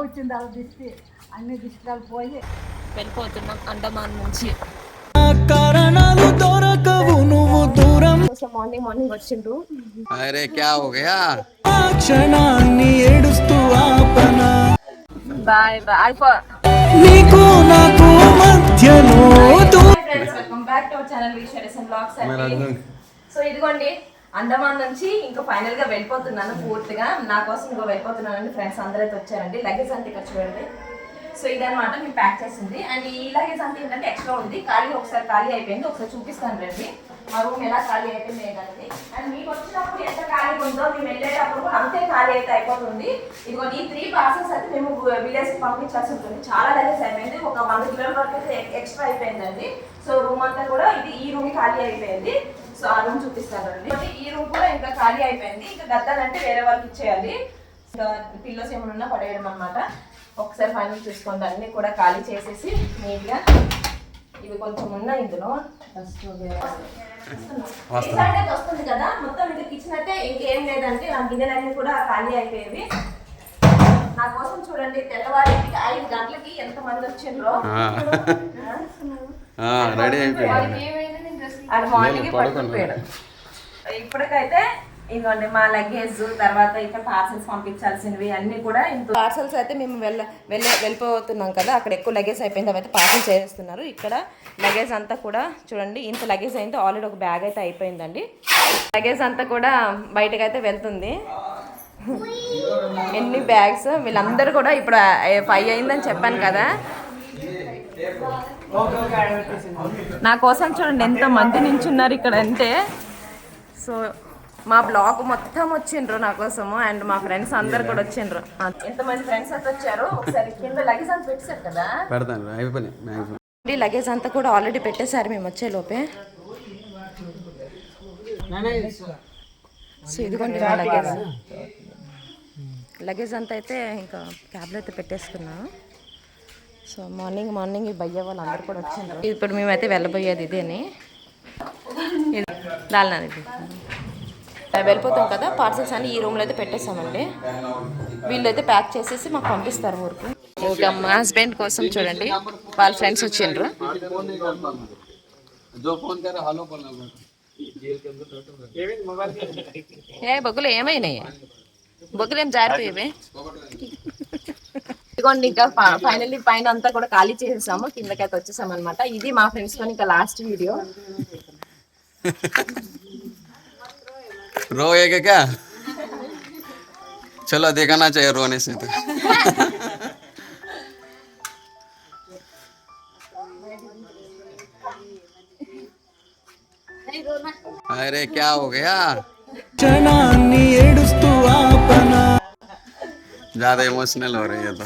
వచ్చింది అలా దిష్టి. అన్ని దిష్టిలు పోయి వెళ్ళిపోతున్నాం అండమాన్ నుంచి. కారణాలు దొరకవు నువ్వు దూరం. మార్నింగ్ మార్నింగ్ వచ్చిండు అరే క్యా హో గయా? క్షణాన్ని ఏడుస్తూ ఆపన. Bye bye. నీకు నాకు మధ్యలో సో ఇదిగోండి. అండమాన్ నుంచి ఇంకా ఫైనల్గా వెళ్ళిపోతున్నాను పూర్తిగా. నా కోసం ఇంకా వెళ్ళిపోతున్నానండి. ఫ్రెండ్స్ అందరైతే వచ్చారండి. లగేజ్ అంతా ఇక్కడ చూడండి. సో ఇదనమాట మేము ప్యాక్ చేసింది. అండ్ ఈ లగేజ్ అంతా ఏంటంటే ఎక్స్ట్రా ఉంది. ఖాళీ ఒకసారి ఖాళీ అయిపోయింది. ఒకసారి చూపిస్తాను రండి. మా రూమ్ ఎలా ఖాళీ అయిపోయింది ఏంటంటే అండ్ మీకు వచ్చినప్పుడు ఎంత ఖాళీ ఉందో మేము వెళ్ళేటప్పుడు అంతే ఖాళీ అయితే అయిపోతుంది. ఇదిగో ఈ త్రీ పార్సల్స్ అయితే మేము విలేజ్ పంపించాల్సి ఉంటుంది. చాలా లగేజ్ అయిపోయింది. ఒక వంద కిలోల వరకు అయితే ఎక్స్ట్రా అయిపోయిందండి. సో రూమ్ అంతా కూడా ఇది ఈ రూమ్ ఖాళీ అయిపోయింది. సో ఆ రూమ్ చూపిస్తానండి. ఈ రూమ్ కూడా ఇంకా ఖాళీ అయిపోయింది. ఇంకా గద్దాలంటే వేరే వాళ్ళకి ఇచ్చేయాలి. ఇంకా పిల్లోస్ ఏమైనా ఉన్నా పడేయడం అన్నమాట. ఒకసారి ఫైనల్ చూసుకోండి అన్ని కూడా ఖాళీ చేసేసి నీట్గా ఇవి కొంచెం ఉన్నాయి ఇందులో. అయితే వస్తుంది కదా? మొత్తం ఇది కిచెన్ అయితే ఇంకేం లేదంటే నా గిన్నెలన్నీ కూడా ఖాళీ అయిపోయేవి నా కోసం చూడండి తెల్లవారికి ఐదు గంటలకి ఎంత మంది వచ్చిండ్రో రెడీ అయిపోయింది. అది మార్నింగ్ పడుకునిపోయాడు ఇప్పటికైతే ఇదిగోండి మా లగేజ్ తర్వాత ఇంకా పార్సల్స్ పంపించాల్సినవి అన్ని కూడా ఇంత పార్సల్స్ అయితే మేము వెళ్ళ వెళ్ళే వెళ్ళిపోతున్నాం కదా అక్కడ ఎక్కువ లగేజ్ అయిపోయింది అవైతే పార్సల్ చేస్తున్నారు ఇక్కడ లగేజ్ అంతా కూడా చూడండి ఇంత లగేజ్ అయితే ఆల్రెడీ ఒక బ్యాగ్ అయితే అయిపోయిందండి. లగేజ్ అంతా కూడా బయటకు అయితే వెళ్తుంది. ఎన్ని బ్యాగ్స్ వీళ్ళందరూ కూడా ఇప్పుడు ఫైవ్ అయిందని చెప్పాను కదా. నా కోసం చూడండి ఎంత మంది నించున్నారు ఇక్కడ అంటే. సో మా బ్లాగ్ మొత్తం వచ్చిండ్రు నా కోసము అండ్ మా ఫ్రెండ్స్ అందరు కూడా వచ్చిండ్రు. ఎంతమంది ఫ్రెండ్స్ అయితే వచ్చారు? ఒకసారి కింద లగేజ్ అంతా పెట్టారు కదా? పెడతాను అయిపోయినాయి మ్యాక్సిమం. ఈ లగేజ్ అంతా కూడా ఆల్రెడీ పెట్టేశారు మేము వచ్చే లోపే. సో ఇదిగోండి మా లగేజ్. లగేజ్ అంతా అయితే ఇంకా క్యాబ్లో అయితే పెట్టేసుకున్నాము సో మార్నింగ్ మార్నింగ్ ఈ భయ్య వాళ్ళు అందరు కూడా వచ్చారు. ఇప్పుడు మేమైతే వెళ్ళబోయేది ఇదేని. అని ఇది. వెళ్ళిపోతాం కదా పార్సల్స్ అన్ని ఈ రూమ్లో అయితే పెట్టేసామండి వీళ్ళైతే ప్యాక్ చేసేసి మాకు పంపిస్తారు ఊరికి. ఇంకా మా హస్బెండ్ కోసం చూడండి. వాళ్ళ ఫ్రెండ్స్ వచ్చిండ్రు. ఏ బొగ్గులు ఏమైనాయి? బొగ్గులు ఏం జారిపోయేవి? ఇదిగోండి ఇంకా ఫైనల్లీ పైన అంతా కూడా ఖాళీ చేసేసాము కిందకైతే వచ్చేసాం అనమాట ఇది మా ఫ్రెండ్స్ తో ఇంకా లాస్ట్ వీడియో रोएगा क्या चलो दिखाना चाहिए रोने से तो अरे क्या हो गया క్షణాన్ని ఏడుస్తూ ఆపన ज्यादा इमोशनल हो रही है तो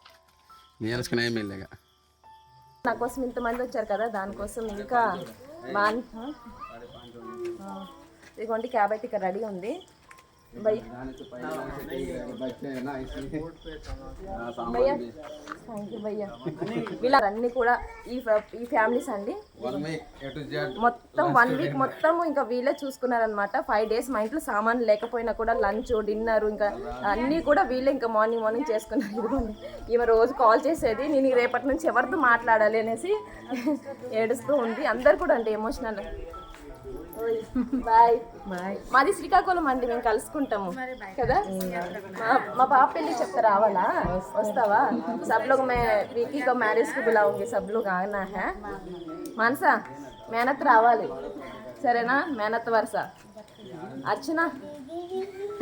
నీరస్కి నా కోసం ఇంతమంది వచ్చారు కదా దానికోసం ఇంకా మా ఇదిగోండి క్యాబ్ అయితే ఇక్కడ రెడీ ఉంది. వీళ్ళన్నీ కూడా ఈ ఈ ఫ్యామిలీస్ అండి. మొత్తం వన్ వీక్ మొత్తం ఇంకా వీళ్ళే చూసుకున్నారనమాట ఫైవ్ డేస్ మా ఇంట్లో సామాన్ లేకపోయినా కూడా లంచ్ డిన్నర్ ఇంకా అన్నీ కూడా వీళ్ళే ఇంకా మార్నింగ్ మార్నింగ్ చేసుకున్నారు. ఇదిగోండి ఈమె రోజు కాల్ చేసేది. నేను రేపటి నుంచి ఎవరితో మాట్లాడాలి అనేసి ఏడుస్తూ ఉంది. అందరు కూడా అంటే ఎమోషనల్ బాయ్ బాయ్ మాది శ్రీకాకుళం అండి మేము కలుసుకుంటాము కదా మా- మా పాప పెళ్ళి చెప్తా రావాలా వస్తావా सब लोग मैं विकी को मैरिज को बुलाऊंगी सब लोग आना है మానసా మేనత్ రావాలి సరేనా మేనత్ వరుస అర్చన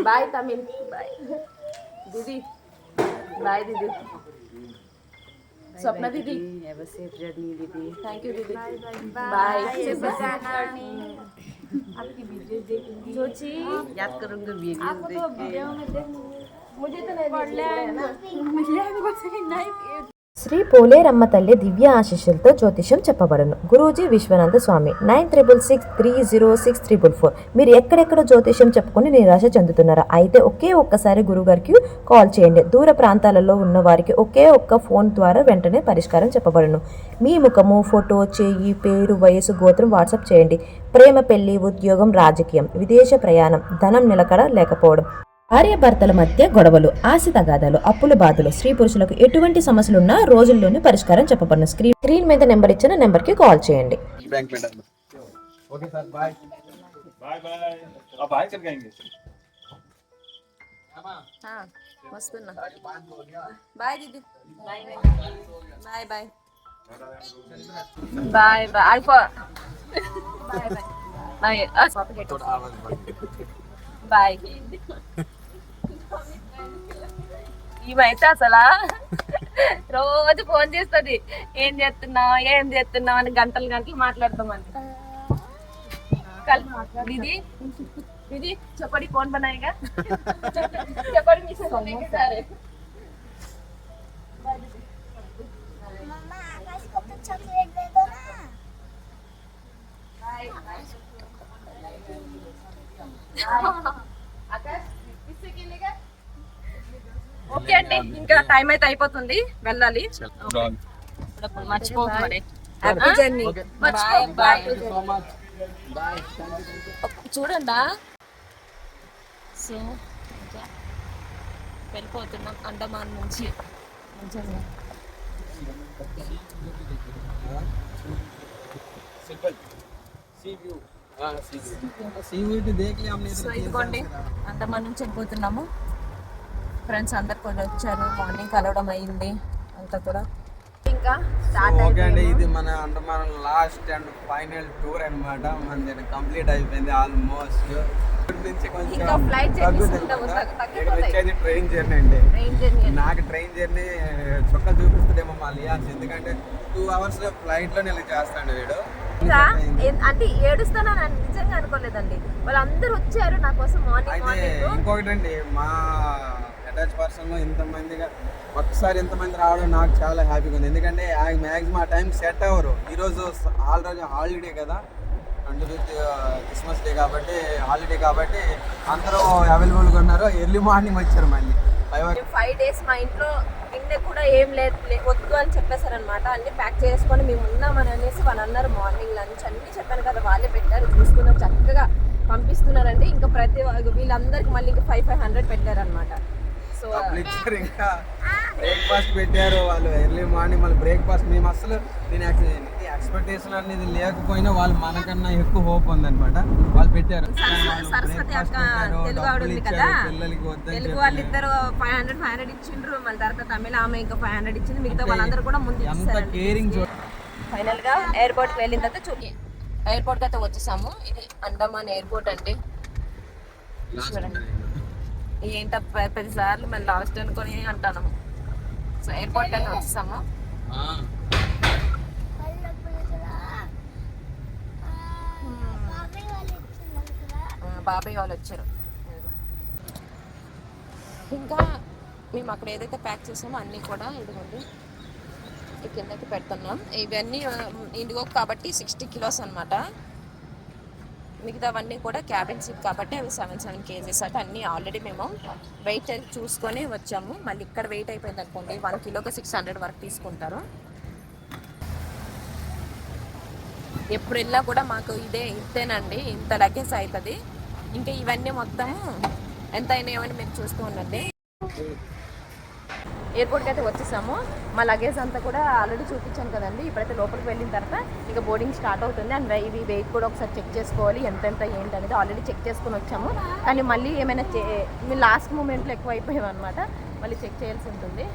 బాయ్ తమిళ్ బాయ్ దీది బాయ్ దీది सपना दीदी। हैव अ सेफ़ जर्नी दीदी। थैंक यू दीदी। बाय आपकी वीडियो देखूँगी। याद करूँगी वीडियो आपको तो वीडियो में मुझे तो नहीं मुझे नहीं। శ్రీ పోలేరమ్మ తల్లి దివ్య ఆశీస్సులతో జ్యోతిష్యం చెప్పబడను. Guruji Vishwanatha Swami nine triple six three zero six triple four. మీరు ఎక్కడెక్కడ జ్యోతిష్యం చెప్పుకొని నిరాశ చెందుతున్నారా? అయితే ఒకే ఒక్కసారి గురుగారికి కాల్ చేయండి. దూర ప్రాంతాలలో ఉన్న వారికి ఒకే ఒక్క ఫోన్ ద్వారా వెంటనే పరిష్కారం చెప్పబడను. మీ ముఖము ఫోటో చేయి పేరు వయసు గోత్రం వాట్సాప్ చేయండి. ప్రేమ పెళ్ళి ఉద్యోగం రాజకీయం విదేశ ప్రయాణం ధనం నిలకడ లేకపోవడం. భార్యాభర్తల మధ్య గొడవలు ఆశ తగాదాలు అప్పుల బాధలు స్త్రీ పురుషులకు ఎటువంటి సమస్యలున్నా రోజుల్లోనే పరిష్కారం చెప్పబడిన స్క్రీన్ స్క్రీన్ మీద నెంబర్ ఇచ్చిన నెంబర్కి కాల్ చేయండి. Bye. Bye bye. Bye. Bye. ఈమె అసలా రోజు ఫోన్ చేస్తుంది. ఏం చేస్తున్నావు? ఏం చేస్తున్నావు? అని గంటలు గంటలు మాట్లాడతాం అంట ఇది ఇది చెప్పడి ఫోన్ బనాయిగా చెప్పడి మిషన్ ఇంకా టైం అయితే అయిపోతుంది. వెళ్ళాలి. చూడండా? సో వెళ్ళిపోతున్నాం అండమాన్ నుంచి. ఇదిగోండి. అండమాన్ నుంచి వెళ్ళిపోతున్నాము. ఫ్రెండ్స్ అందరు కూడా వచ్చారు. మార్నింగ్ కలవడం అయింది. అంతా కూడా. ఇంకా ఓకే అండి ఇది మన Andaman last and final tour అన్నమాట. మనది కంప్లీట్ అయిపోయింది ఆల్మోస్ట్ వచ్చేది ట్రైన్ జర్నీ అండి. ట్రైన్ జర్నీ నాకు ట్రైన్ జర్నీ చుక్కలు చూపిస్తుందేమో మా లియాన్స్ ఎందుకంటే టూ అవర్స్లో ఫ్లైట్లో నేను చేస్తాడు వీడు. అంటే ఏడుస్తానని నిజంగా అనుకోలేదండి. వాళ్ళందరూ వచ్చారు నా కోసం మార్నింగ్ ఇంకొకటి అండి మా అటాచ్ పర్సన్లో ఇంతమందిగా ఒక్కసారి ఇంతమంది రావడం నాకు చాలా హ్యాపీగా ఉంది. ఎందుకంటే మ్యాక్సిమం ఆ టైం సెట్ అవ్వరు. ఈరోజు ఆల్రెడీ హాలిడే కదా. అండ్ క్రిస్మస్ డే కాబట్టి హాలిడే కాబట్టి అందరూ అవైలబుల్గా ఉన్నారు. ఎర్లీ మార్నింగ్ వచ్చారు మళ్ళీ. ఫైవ్ ఫైవ్ డేస్ మా ఇంట్లో గిన్నె కూడా ఏం లేదు వద్దు అని చెప్పేశారనమాట అన్ని ప్యాక్ చేసుకొని మేము ఉన్నామని అనేసి వాళ్ళు అన్నారు మార్నింగ్ లంచ్ అన్ని చెప్పాను కదా వాళ్ళే పెట్టారు. చూసుకున్నారు చక్కగా పంపిస్తున్నారండి. ఇంకా ప్రతి వీళ్ళందరికీ వీళ్ళందరికి మళ్ళీ ఇంకా ఫైవ్ ఫైవ్ హండ్రెడ్ పెట్టారనమాట సో ఇచ్చారు ఇంకా బ్రేక్ఫాస్ట్ పెట్టారు వాళ్ళు ఎర్లీ మార్నింగ్ మళ్ళీ బ్రేక్ఫాస్ట్ మేము అసలు నేను ఎక్స్పెక్టేషన్ అనేది లేకపోయినా వాళ్ళు మనకన్నా ఎక్కువ హోప్ ఉందన్నమాట. వాళ్ళు పెట్టారు. వాళ్ళు సరస్వతి అక్క తెలుగు ఆవిడ ఉంది కదా? తెలుగు చెప్పి. వాళ్ళిద్దరు ఫైవ్ హండ్రెడ్ ఫైవ్ హండ్రెడ్ ఇచ్చిండ్రు. మళ్ళీ తర్వాత తమిళ ఆమె ఇంకా ఫైవ్ హండ్రెడ్ ఇచ్చింది. మిగతా వాళ్ళందరూ కూడా ముందు కేరింగ్ ఫైనల్గా ఎయిర్పోర్ట్కి వెళ్ళిన తర్వాత చూడండి ఎయిర్పోర్ట్కి అయితే వచ్చేసాము. ఇది అండమాన్ ఎయిర్పోర్ట్ అండి. చూడండి. ఏంట పది సార్లు మళ్ళీ లాస్ట్ అనుకొని అంటాను. సో ఎయిర్పోర్ట్ అయితే వచ్చేసాము. బాబాయ్ వాళ్ళు వచ్చారు. ఇంకా మేము అక్కడ ఏదైతే ప్యాక్ చేసామో అన్నీ కూడా ఇదిగోండి. కిందకి పెడుతున్నాం. ఇవన్నీ ఇండిగో కాబట్టి సిక్స్టీ కిలోస్ అనమాట మిగతావన్నీ కూడా క్యాబిన్ సీట్ కాబట్టి అవి సెవెన్ సెవెన్ కేజీస్ అంటే అన్నీ ఆల్రెడీ మేము వెయిట్ చూసుకొని వచ్చాము. మళ్ళీ ఇక్కడ వెయిట్ అయిపోయింది అనుకోండి వన్ కిలోకి సిక్స్ హండ్రెడ్ వరకు తీసుకుంటారు. ఎప్పుడు వెళ్ళా కూడా మాకు ఇదే ఇంతేనండి ఇంత లగేజ్ అవుతుంది. ఇంకా ఇవన్నీ మొత్తం ఎంత అయినా అని మీరు చూస్తూ ఉండండి. ఎయిర్పోర్ట్కి అయితే వచ్చేసాము. మా లగేజ్ అంతా కూడా ఆల్రెడీ చూపించాను కదండి. ఇప్పుడైతే లోపలికి వెళ్ళిన తర్వాత ఇక బోర్డింగ్ స్టార్ట్ అవుతుంది. అండ్ ఇవి వెయిట్ కూడా ఒకసారి చెక్ చేసుకోవాలి. ఎంత ఎంత ఏంటి అనేది ఆల్రెడీ చెక్ చేసుకొని వచ్చాము. కానీ మళ్ళీ ఏమైనా మీ లాస్ట్ మూమెంట్లో ఎక్కువ అయిపోయాం అనమాట మళ్ళీ చెక్ చేయాల్సి ఉంటుంది.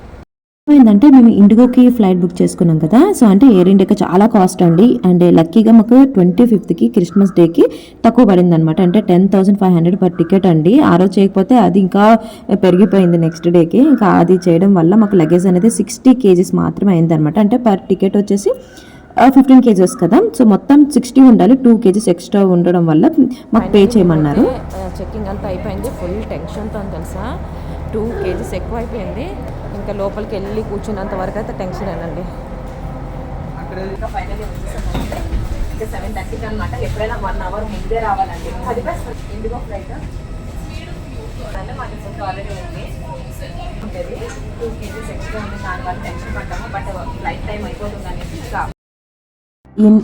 ఏంటంటే మేము ఇండిగోకి ఫ్లైట్ బుక్ చేసుకున్నాం కదా. సో అంటే ఎయిర్ ఇండియాకి చాలా కాస్ట్ అండి. అండ్ లక్కీగా మాకు ట్వంటీ ఫిఫ్త్కి క్రిస్మస్ డేకి తక్కువ పడింది అనమాట అంటే ten thousand five hundred per ticket అండి. ఆ రోజు చేయకపోతే అది ఇంకా పెరిగిపోయింది నెక్స్ట్ డేకి ఇంకా అది చేయడం వల్ల మాకు లగేజ్ అనేది సిక్స్టీ కేజీస్ మాత్రమే అయింది అనమాట అంటే పర్ టికెట్ వచ్చేసి ఫిఫ్టీన్ కేజెస్ కదా. సో మొత్తం సిక్స్టీ ఉండాలి. టూ కేజీస్ ఎక్స్ట్రా ఉండడం వల్ల మాకు పే చేయమన్నారు. చెక్కింగ్ అంతా అయిపోయింది. ఫుల్ టెన్షన్తో తెలుసా? టూ కేజీస్ ఎక్కువ అయిపోయింది ఇంకా లోపలికి వెళ్ళి కూర్చున్నంత వరకు అయితే టెన్షన్ ఏనండి. ఇంకా సెవెన్ థర్టీకి అనమాట ఎప్పుడైనా వన్ అవర్ ముందే రావాలండి. అది బెస్ట్ ఇండిగో ఫ్లైట్ అంటే మాకు ఫుడ్ ఆల్రెడీ ఉంది. ఉంటుంది. టూ కేజీస్ ఎక్స్ట్రా ఉంది. దానివల్ల టెన్షన్ పడ్డాము. బట్ ఫ్లైట్ టైం అయిపోతుంది అనేసి ఇంకా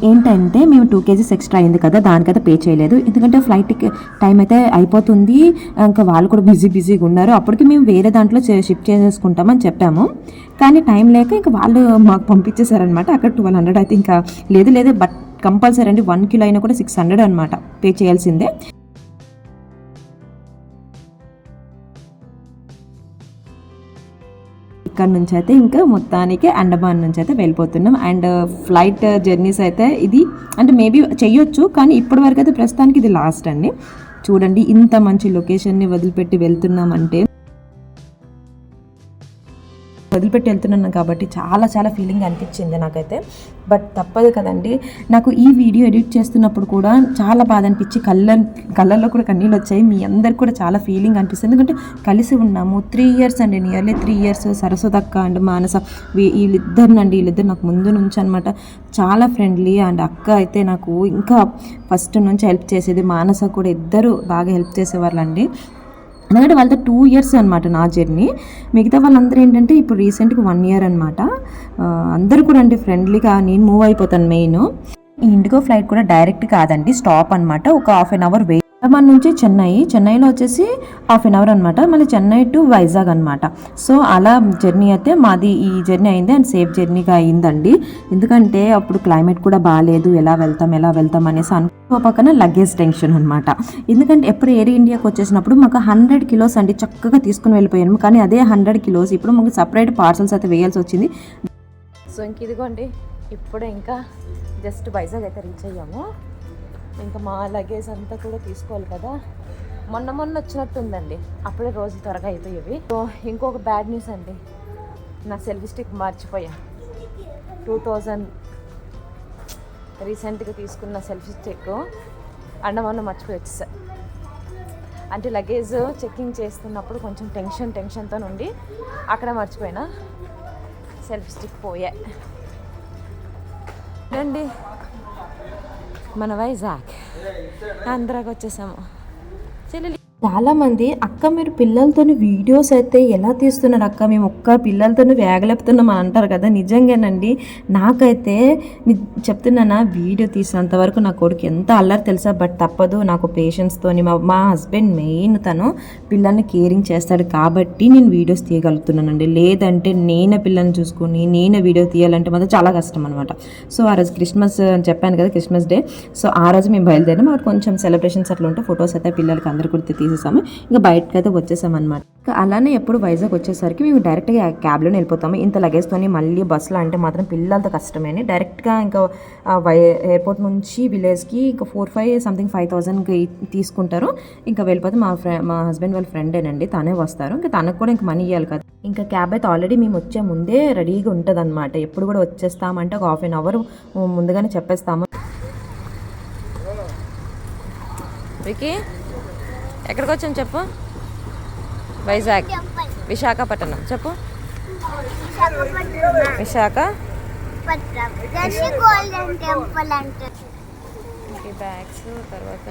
ఏంటంటే మేము టూ కేజీస్ ఎక్స్ట్రా అయింది కదా దానికైతే పే చేయలేదు. ఎందుకంటే ఫ్లైట్ టైం అయితే అయిపోతుంది. ఇంకా వాళ్ళు కూడా బిజీ బిజీగా ఉన్నారు. అప్పటికి మేము వేరే దాంట్లో షిఫ్ట్ చేసేసుకుంటామని చెప్పాము. కానీ టైం లేక ఇంకా వాళ్ళు మాకు పంపించేశారనమాట అక్కడ ట్వెల్వ్ హండ్రెడ్ అయితే ఇంకా లేదు లేదు. బట్ కంపల్సరీ అండి వన్ కిలో అయినా కూడా సిక్స్ హండ్రెడ్ అనమాట పే చేయాల్సిందే. ఇక్కడ నుంచి అయితే ఇంకా మొత్తానికి అండమాన్ నుంచి అయితే వెళ్ళిపోతున్నాం. అండ్ ఫ్లైట్ జర్నీస్ అయితే ఇది అంటే మేబీ చెయ్యొచ్చు కానీ ఇప్పటి వరకు అయితే ప్రస్తుతానికి ఇది లాస్ట్ అండి. చూడండి ఇంత మంచి లొకేషన్ని వదిలిపెట్టి వెళ్తున్నాం అంటే వదిలిపెట్టి వెళ్తున్నాను కాబట్టి చాలా చాలా ఫీలింగ్ అనిపించింది నాకైతే. బట్ తప్పదు కదండి. నాకు ఈ వీడియో ఎడిట్ చేస్తున్నప్పుడు కూడా చాలా బాధ అనిపించి కళ్ళ కళ్ళల్లో కూడా కన్నీళ్ళు వచ్చాయి. మీ అందరికి కూడా చాలా ఫీలింగ్ అనిపిస్తుంది. ఎందుకంటే కలిసి ఉన్నాము. త్రీ ఇయర్స్ అండి నియర్లీ త్రీ ఇయర్స్ సరస్వతక్క అండ్ మానస వీ- వీళ్ళిద్దరినండి. వీళ్ళిద్దరు నాకు ముందు నుంచి అనమాట చాలా ఫ్రెండ్లీ అండ్ అక్క అయితే నాకు ఇంకా ఫస్ట్ నుంచి హెల్ప్ చేసేది మానస కూడా ఇద్దరు బాగా హెల్ప్ చేసేవాళ్ళండి. ఎందుకంటే వాళ్ళతో టూ ఇయర్స్ అనమాట నా జర్నీ మిగతా వాళ్ళందరూ ఏంటంటే ఇప్పుడు రీసెంట్గా వన్ ఇయర్ అనమాట అందరూ కూడా అంటే ఫ్రెండ్లీగా నేను మూవ్ అయిపోతాను మెయిన్ ఈ ఇండిగో ఫ్లైట్ కూడా డైరెక్ట్ కాదండి స్టాప్ అనమాట ఒక హాఫ్ అన్ అవర్ వెయిట్ మన నుంచి చెన్నై. చెన్నైలో వచ్చేసి హాఫ్ అన్ అవర్ అనమాట మళ్ళీ చెన్నై టు వైజాగ్ అనమాట సో అలా జర్నీ అయితే మాది ఈ జర్నీ అయింది అండ్ సేఫ్ జర్నీగా అయిందండి. ఎందుకంటే అప్పుడు క్లైమేట్ కూడా బాగాలేదు ఎలా వెళ్తాం ఎలా వెళ్తాం అనేసి అనుకో పక్కన లగేజ్ టెన్షన్ అనమాట ఎందుకంటే ఎప్పుడు ఎయిర్ ఇండియాకి వచ్చేసినప్పుడు మాకు హండ్రెడ్ కిలోస్ అండి. చక్కగా తీసుకుని వెళ్ళిపోయాము కానీ అదే హండ్రెడ్ కిలోస్ ఇప్పుడు మాకు సపరేట్ పార్సల్స్ అయితే వేయాల్సి వచ్చింది. సో ఇంక ఇదిగోండి. ఇప్పుడు ఇంకా జస్ట్ వైజాగ్ అయితే రీచ్ అయ్యాము. ఇంకా మా లగేజ్ అంతా కూడా తీసుకోవాలి కదా. మొన్న మొన్న వచ్చినట్టుందండి. అప్పుడే రోజు త్వరగా అయిపోయేవి సో ఇంకొక బ్యాడ్ న్యూస్ అండి. నా సెల్ఫీ స్టిక్ మర్చిపోయా. టూ థౌజండ్ రీసెంట్గా తీసుకున్న సెల్ఫీ స్టిక్ మొన్న మర్చిపోయి వచ్చేసా. అంటే లగేజ్ చెక్కింగ్ చేస్తున్నప్పుడు కొంచెం టెన్షన్ టెన్షన్తో ఉండి అక్కడ మర్చిపోయినా. సెల్ఫ్ స్టిక్ పోయా. రండి. మన వైజాగ్. ఆంధ్రాకి వచ్చేసాము చాలామంది అక్క మీరు పిల్లలతోని వీడియోస్ అయితే ఎలా తీస్తున్నారు అక్క? మేము ఒక్క పిల్లలతో వేగలేపుతున్నాం అని అంటారు కదా. నిజంగానండి నాకైతే చెప్తున్నానా వీడియో తీసినంత వరకు నా కొడుకు ఎంత అల్లరి తెలుసా? బట్ తప్పదు నాకు పేషెన్స్తోని మా మా హస్బెండ్ మెయిన్ తను పిల్లల్ని కేరింగ్ చేస్తాడు కాబట్టి నేను వీడియోస్ తీయగలుగుతున్నానండి. లేదంటే నేనే పిల్లల్ని చూసుకుని నేనే వీడియో తీయాలంటే మాత్రం చాలా కష్టం అనమాట సో ఆ రోజు క్రిస్మస్ అని చెప్పాను కదా క్రిస్మస్ డే. సో ఆ రోజు మేము బయలుదేరాం అక్కడ కొంచెం సెలబ్రేషన్స్ అట్లా ఉంటే ఫొటోస్ అయితే పిల్లలకి అందరు కూడా తీసేసాము ఇంకా బయటకు అయితే వచ్చేసాం అనమాట అలానే ఎప్పుడు వైజాగ్ వచ్చేసరికి మేము డైరెక్ట్గా క్యాబ్లోనే వెళ్ళిపోతాము. ఇంత లగేజ్తోని మళ్ళీ బస్సులో అంటే మాత్రం పిల్లలతో కష్టమే డైరెక్ట్గా ఇంకా వై ఎయిర్పోర్ట్ నుంచి విలేజ్కి ఇంకా ఫోర్ ఫైవ్ సంథింగ్ ఫైవ్ థౌసండ్కి తీసుకుంటారు. ఇంకా వెళ్ళిపోతే మా ఫ్రెండ్ మా హస్బెండ్ వాళ్ళ ఫ్రెండేనండి. తనే వస్తారు. ఇంకా తనకు కూడా ఇంకా మనీ ఇవ్వాలి కదా. ఇంకా క్యాబ్ అయితే ఆల్రెడీ మేము వచ్చే ముందే రెడీగా ఉంటుంది అనమాట ఎప్పుడు కూడా వచ్చేస్తామంటే ఒక హాఫ్ అన్ అవర్ ముందుగానే చెప్పేస్తాము. వికీ? ఎక్కడికి వచ్చాను చెప్పు? వైజాగ్. విశాఖపట్నం. చెప్పు. విశాఖ. బ్యాగ్స్ తర్వాత?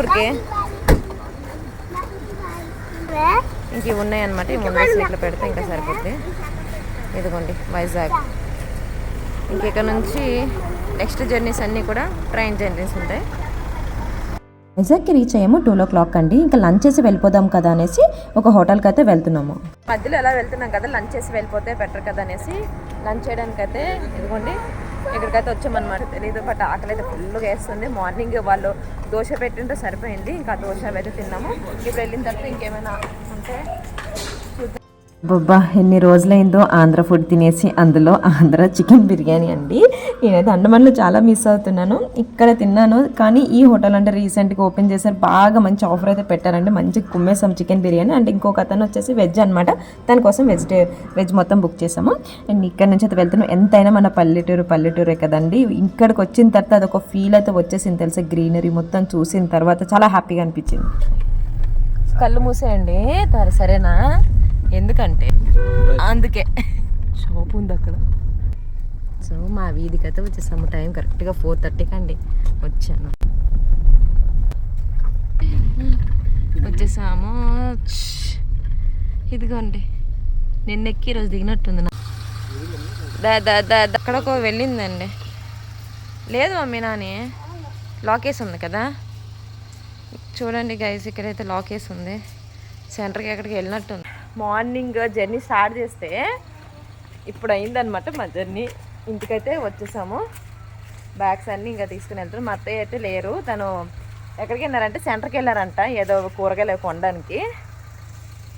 ఊరికే? ఇంక ఇవి ఉన్నాయి అనమాట ఈ ముందు సీట్లు పెడితే ఇంకా సరిపోద్ది. ఇదిగోండి వైజాగ్. ఇంక ఇక్కడ నుంచి నెక్స్ట్ జర్నీస్ అన్నీ కూడా ట్రైన్ జర్నీస్ ఉంటాయి. వైజాగ్కి రీచ్ అయ్యాము టూ ఓ క్లాక్ అండి. ఇంకా లంచ్ చేసి వెళ్ళిపోదాం కదా అనేసి ఒక హోటల్కి అయితే వెళ్తున్నాము. మధ్యలో ఎలా వెళ్తున్నాం కదా లంచ్ చేసి వెళ్ళిపోతే బెటర్ కదా అనేసి లంచ్ చేయడానికి అయితే ఇదిగోండి ఇక్కడికైతే వచ్చామన్నమాట. తెలియదు బట్ ఆకలి అయితే ఫుల్గా వేస్తుంది. మార్నింగ్ వాళ్ళు దోశ పెట్టింటే సరిపోయింది. ఇంకా దోశ అయితే తిన్నాము. ఇప్పుడు వెళ్ళిన తర్వాత ఇంకేమైనా ఉంటే బొబ్బా ఎన్ని రోజులైందో ఆంధ్ర ఫుడ్ తినేసి అందులో ఆంధ్ర చికెన్ బిర్యానీ అండి. నేనైతే అండమాన్లో చాలా మిస్ అవుతున్నాను. ఇక్కడ తిన్నాను కానీ ఈ హోటల్ అంటే రీసెంట్గా ఓపెన్ చేశారు. బాగా మంచి ఆఫర్ అయితే పెట్టారండి. మంచి కుమ్మేసాం చికెన్ బిర్యానీ. అండ్ ఇంకొక అతను వచ్చేసి వెజ్ అనమాట దానికోసం వెజిటే వెజ్ మొత్తం బుక్ చేసాము అండ్ ఇక్కడ నుంచి అయితే వెళ్తున్నాం. ఎంతైనా మన పల్లెటూరు పల్లెటూరే కదండి. ఇక్కడికి వచ్చిన తర్వాత అదొక ఫీల్ అయితే వచ్చేసింది తెలుసా? గ్రీనరీ మొత్తం చూసిన తర్వాత చాలా హ్యాపీగా అనిపించింది. కళ్ళు మూసేయండి. సరేనా? ఎందుకంటే అందుకే. షాప్ ఉంది అక్కడ. సో మా వీధికి అయితే వచ్చేసాము టైం కరెక్ట్గా ఫోర్ థర్టీకి అండి వచ్చాను. వచ్చేసాము. ఇదిగోండి. నిన్న ఎక్కి ఈరోజు దిగినట్టుంది నా. దా దా దా దా. అక్కడకు వెళ్ళిందండి. లేదు మమ్మీ నాని. లాకేస్ ఉంది కదా. చూడండి గైస్ ఇక్కడైతే లాకేస్ ఉంది. సెంటర్కి ఎక్కడికి వెళ్ళినట్టుంది. మార్నింగ్ జర్నీ స్టార్ట్ చేస్తే ఇప్పుడు అయిందనమాట మా జర్నీ. ఇంటికైతే వచ్చేసాము. బ్యాగ్స్ అన్నీ ఇంకా తీసుకుని వెళ్తాను మా అత్తయ్య అయితే లేరు. తను ఎక్కడికి వెళ్ళారంటే సెంటర్కి వెళ్ళారంట. ఏదో కూరగాయలు కొనడానికి.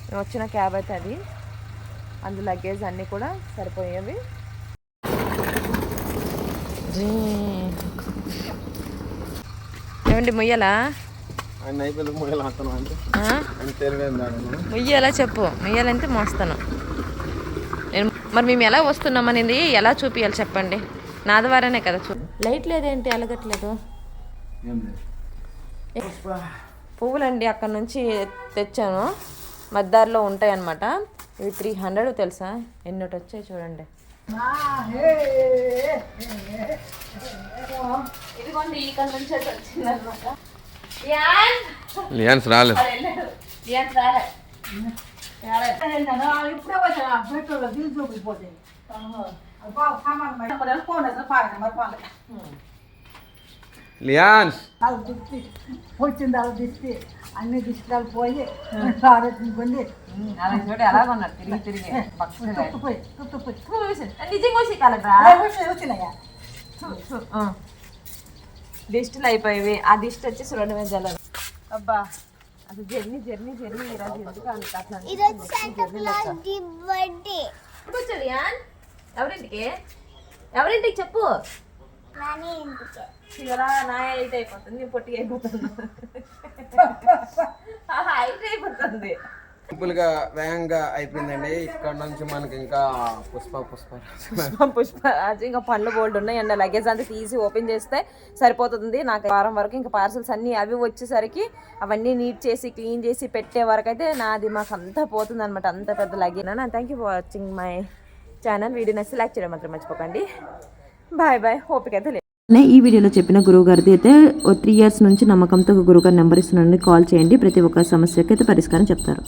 మేము వచ్చిన క్యాబ్ అయితే అది. అందు లగేజ్ అన్నీ కూడా సరిపోయేవి. ఏమండి మొయ్యాలా? మొయ్యాలా చెప్పు మొయ్యాలంటే మోస్తాను నేను మరి మేము ఎలా వస్తున్నాం అనేది ఎలా చూపించాలి చెప్పండి నా ద్వారానే కదా చూ లైట్ లేదేంటి అలగట్లేదు పువ్వులండి అక్కడ నుంచి తెచ్చాను మద్దారిలో ఉంటాయి అన్నమాట ఇవి త్రీ హండ్రెడ్ తెలుసా ఎన్నోటి వచ్చాయి చూడండి ఇదిగోండి ఇక్కడ నుంచి అయితే వచ్చింది అనమాట లియాన్స్. రాలేదు లియాన్స్ వచ్చింది అలా దిష్టి. అన్ని దిష్టాలు పోయి ఆరోగ్యం అలా చూడు ఎలా ఉన్నారు తిరిగి తిరిగి. తుట్టుపోయి తుట్టుపోయి నిజంగా వచ్చి కలరా వచ్చినాయా దిష్టిలు అయిపోయేవి ఆ దిష్టి వచ్చేసి రెండు వేల జలాలు అబ్బా అది జర్నీ జర్నీ జర్నీ ఈరోజు ఎందుకు అంత అట్లా కూర్చోడు ఎవరింటికి? ఎవరింటికి చెప్పు. ఇలా నా హైట్ అయిపోతుంది పొట్టిగా అయిపోతుంది. హైట్ అయిపోతుంది. సింపుల్గా వేగంగా అయిపోయిందండి. ఇక్కడ నుంచి మనకి ఇంకా పుష్ప పుష్ప. పుష్ప అది ఇంకా పనులు బోల్డ్ ఉన్నాయి. అండ్ లగేజ్ అంతా తీసి ఓపెన్ చేస్తే సరిపోతుంది. నాకు వారం వరకు ఇంకా పార్సల్స్ అన్నీ అవి వచ్చేసరికి అవన్నీ నీట్ చేసి క్లీన్ చేసి పెట్టే వరకు అయితే నాది మాకు అంతా పోతుంది అనమాట అంత పెద్ద luggage. Thank you for watching my channel video నచ్చి లైక్ చేయడం మాత్రం మర్చిపోకండి. బాయ్ బాయ్ ఓపిక అయితే లేదు ఈ వీడియోలో చెప్పిన గురువు గారిది అయితే త్రీ ఇయర్స్ నుంచి నమ్మకంతో గురువు గారు నెంబర్ ఇస్తున్నాను కాల్ చేయండి. ప్రతి ఒక్క సమస్యకి అయితే పరిష్కారం చెప్తారు.